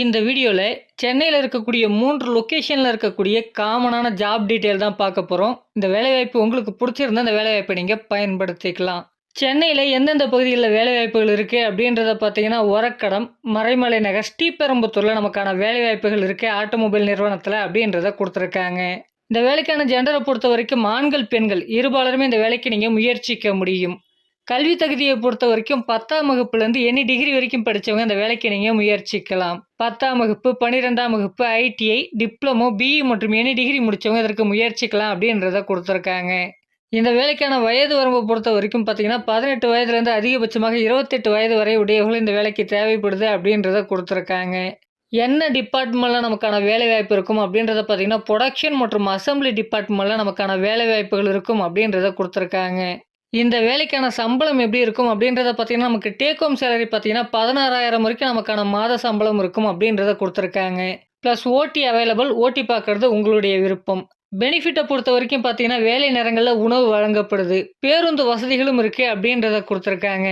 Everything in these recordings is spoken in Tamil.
இந்த வீடியோவில் சென்னையில் இருக்கக்கூடிய மூன்று லொக்கேஷனில் இருக்கக்கூடிய காமனான ஜாப் டீட்டெயில் தான் பார்க்க போகிறோம் இந்த வேலைவாய்ப்பு உங்களுக்கு பிடிச்சிருந்தா இந்த வேலைவாய்ப்பை நீங்கள் பயன்படுத்திக்கலாம். சென்னையில் எந்தெந்த பகுதிகளில் வேலைவாய்ப்புகள் இருக்குது அப்படின்றத பார்த்தீங்கன்னா உரக்கடம் மறைமலை நகர் ஸ்ரீபெரும்புத்தூரில் நமக்கான வேலைவாய்ப்புகள் இருக்குது ஆட்டோமொபைல் நிறுவனத்தில் அப்படின்றத கொடுத்துருக்காங்க. இந்த வேலைக்கான ஜெண்டரை பொறுத்த வரைக்கும் ஆண்கள் பெண்கள் இருபாலருமே இந்த வேலைக்கு நீங்கள் முயற்சிக்க முடியும். கல்வி தகுதியை பொறுத்த வரைக்கும் பத்தாம் வகுப்புலேருந்து எனி டிகிரி வரைக்கும் படித்தவங்க இந்த வேலைக்கு நீங்கள் முயற்சிக்கலாம். பத்தாம் வகுப்பு பன்னிரெண்டாம் வகுப்பு ஐடிஐ டிப்ளமோ பிஇ மற்றும் எனி டிகிரி முடித்தவங்க இதற்கு முயற்சிக்கலாம் அப்படின்றத கொடுத்துருக்காங்க. இந்த வேலைக்கான வயது வரம்பை பொறுத்த வரைக்கும் பார்த்தீங்கன்னா பதினெட்டு வயதுலேருந்து அதிகபட்சமாக இருபத்தெட்டு வயது வரை உடையவர்கள் இந்த வேலைக்கு தேவைப்படுது அப்படின்றத கொடுத்துருக்காங்க. என்ன டிபார்ட்மெண்ட்டில் நமக்கான வேலை வாய்ப்பு இருக்கும் அப்படின்றத பார்த்தீங்கன்னா ப்ரொடக்ஷன் மற்றும் அசம்பிளி டிபார்ட்மெண்ட்டில் நமக்கான வேலை வாய்ப்புகள் இருக்கும் அப்படின்றத கொடுத்துருக்காங்க. இந்த வேலைக்கான சம்பளம் எப்படி இருக்கும் அப்படின்றத பார்த்தீங்கன்னா நமக்கு டேக் ஹோம் சேலரி பார்த்தீங்கன்னா பதினாறாயிரம் வரைக்கும் நமக்கான மாத சம்பளம் இருக்கும் அப்படின்றத கொடுத்துருக்காங்க. ப்ளஸ் ஓடி அவைலபிள் ஓடி பார்க்குறது உங்களுடைய விருப்பம். பெனிஃபிட்டை பொறுத்த வரைக்கும் பார்த்தீங்கன்னா வேலை நேரங்களில் உணவு வழங்கப்படுது. பேருந்து வசதிகளும் இருக்குது அப்படின்றத கொடுத்துருக்காங்க.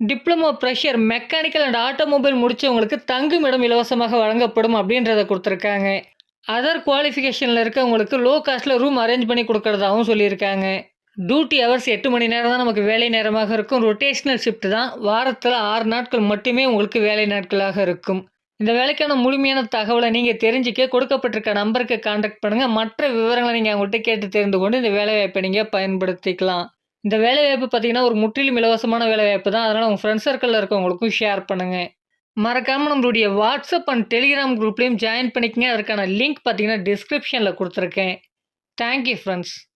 Diploma fresher mechanical and automobile முடித்தவங்களுக்கு தங்கும் இடம் இலவசமாக வழங்கப்படும் அப்படின்றத கொடுத்துருக்காங்க. அதர் குவாலிஃபிகேஷனில் இருக்கவங்களுக்கு லோ காஸ்ட்டில் ரூம் அரேஞ்ச் பண்ணி கொடுக்கறதாகவும் சொல்லியிருக்காங்க. டியூட்டி ஹவர்ஸ் எட்டு மணி நேரம் தான் நமக்கு வேலை நேரமாக இருக்கும். ரொட்டேஷ்னல் ஷிஃப்ட் தான். வாரத்தில் ஆறு நாட்கள் மட்டுமே உங்களுக்கு வேலை நாட்களாக இருக்கும். இந்த வேலைக்கான முழுமையான தகவலை நீங்கள் தெரிஞ்சுக்க கொடுக்கப்பட்டிருக்க நம்பருக்கு காண்டாக்ட் பண்ணுங்கள் மற்ற விவரங்களை நீங்கள் அவங்கள்ட்ட கேட்டு தெரிந்து கொண்டு இந்த வேலைவாய்ப்பை நீங்கள் பயன்படுத்திக்கலாம். இந்த வேலைவாய்ப்பு பார்த்தீங்கன்னா ஒரு முற்றிலும் இலவசமான வேலைவாய்ப்பு தான். அதனால் உங்கள் ஃப்ரெண்ட்ஸ் சர்க்கிளில் இருக்கவங்களுக்கும் ஷேர் பண்ணுங்கள் மறக்காமல் நம்மளுடைய வாட்ஸ்அப் அண்ட் டெலிகிராம் குரூப்லேயும் ஜாயின் பண்ணிக்கங்க. அதற்கான லிங்க் பார்த்தீங்கன்னா டிஸ்கிரிப்ஷனில் கொடுத்துருக்கேன். Thank you friends